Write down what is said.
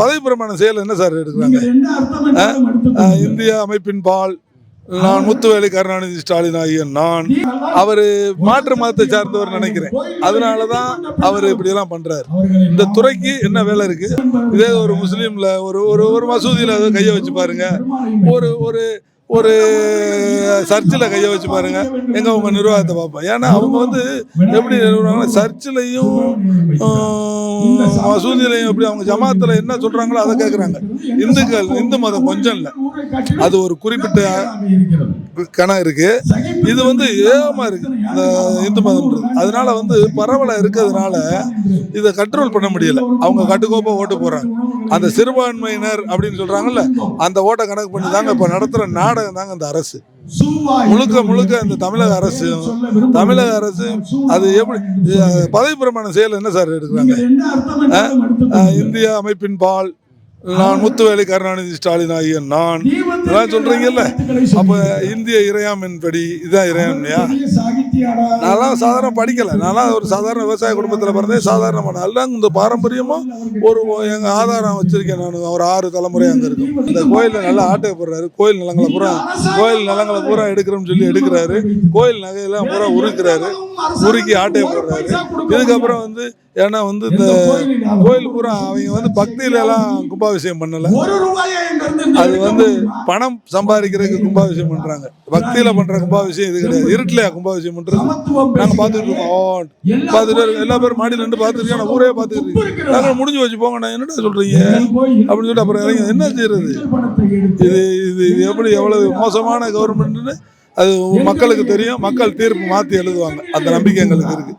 பதவி பிரமாண செயல் என்ன சார் எடுக்கிறாங்க? இந்திய அமைப்பின் பால் நான் முத்துவேலு கருணாநிதி ஸ்டாலின் ஆகிய நான் அவர் மாற்று மதத்தை சார்ந்தவர் நினைக்கிறேன். அதனால தான் அவர் இப்படியெல்லாம் பண்றாரு. இந்த துறைக்கு என்ன வேலை இருக்கு? இதே ஒரு முஸ்லீம்ல ஒரு ஒரு ஒரு மசூதியில் கையை வச்சு பாருங்க. ஒரு ஒரு ஒரு சர்ச்சில் கையை வச்சு பாருங்க. எங்க அவங்க நிர்வாகத்தை பார்ப்போம். ஏன்னா அவங்க வந்து எப்படி நிறுவனாங்க சர்ச்சிலையும் மசூதியிலையும் எப்படி அவங்க ஜமாத்தில் என்ன சொல்றாங்களோ அதை கேட்குறாங்க இந்துக்கள் இந்து மதம் கொஞ்சம் இல்லை. அது ஒரு குறிப்பிட்ட கணம் இருக்கு. இது வந்து ஏகமா இருக்கு. இந்த இந்து மதம்ன்றது அதனால வந்து பரவலா இருக்கிறதுனால இதை கண்ட்ரோல் பண்ண முடியல. அவங்க கட்டுக்கோப்பா ஓட்டு போடுறாங்க. அந்த சிறுபான்மையினர் அப்படின்னு சொல்றாங்கல்ல அந்த ஓட்டை கணக்கு பண்ணி தாங்க இப்ப நடத்துற நாடகம் தாங்க இந்த அரசு. முழுக்க முழுக்க இந்த தமிழக அரசு தமிழக அரசு அது எப்படி பதவி பிரமாண செயல் என்ன சார் எடுக்கிறாங்க? இந்திய அமைப்பின் பால் நான் முத்துவேலி கருணாநிதி ஸ்டாலின் ஆகிய நான். இதெல்லாம் சொல்றீங்கல்ல? அப்ப இந்திய இறையாமின்படி இதான் இறையாண்மையா? நான்லாம் சாதாரண படிக்கல. நான்லாம் ஒரு சாதாரண விவசாய குடும்பத்தில் பிறந்தேன் சாதாரணமான எல்லாம் இந்த பாரம்பரியமும் ஒரு எங்க ஆதாரம் வச்சிருக்கேன் நான். ஒரு ஆறு தலைமுறை அங்க இருக்கும் இந்த கோயிலில் நல்லா ஆட்டை போடுறாரு. கோயில் நிலங்களை பூரா கோயில் நிலங்களை பூரா எடுக்கிறோம்னு சொல்லி எடுக்கிறாரு. கோயில் நகையெல்லாம் பூரா உருக்கிறாரு. உருக்கி ஆட்டையை போடுறாரு. இதுக்கப்புறம் வந்து ஏன்னா வந்து இந்த கோயில் பூரா அவங்க வந்து பக்தியில எல்லாம் கும்பாபிஷேகம் பண்ணல. அது வந்து பணம் சம்பாதிக்கிறதுக்கு கும்பாபிஷேகம் பண்றாங்க. பக்தியில பண்ற கும்பாபிஷேகம் இது கிடையாது. இருட்டுலயா கும்பாபிஷேகம் பண்றது? சமத்துவம் நாங்க பாத்துட்டு இருக்கோம். பார்த்துட்டு. எல்லா பேரும் மாடியில நின்று பார்த்துருக்கேன் நான் ஊரே பார்த்துட்டு இருக்கேன் நாங்க முடிஞ்சு வச்சு போங்க நான் என்னடா சொல்றீங்க? அப்படின்னு சொல்லிட்டு அப்புறம் இறங்கி என்ன செய்யறது? இது இது இது எப்படி எவ்வளவு மோசமான கவர்மெண்ட்னு அது மக்களுக்கு தெரியும். மக்கள் தீர்ப்பு மாத்தி எழுதுவாங்க. அந்த நம்பிக்கை எங்களுக்கு இருக்கு.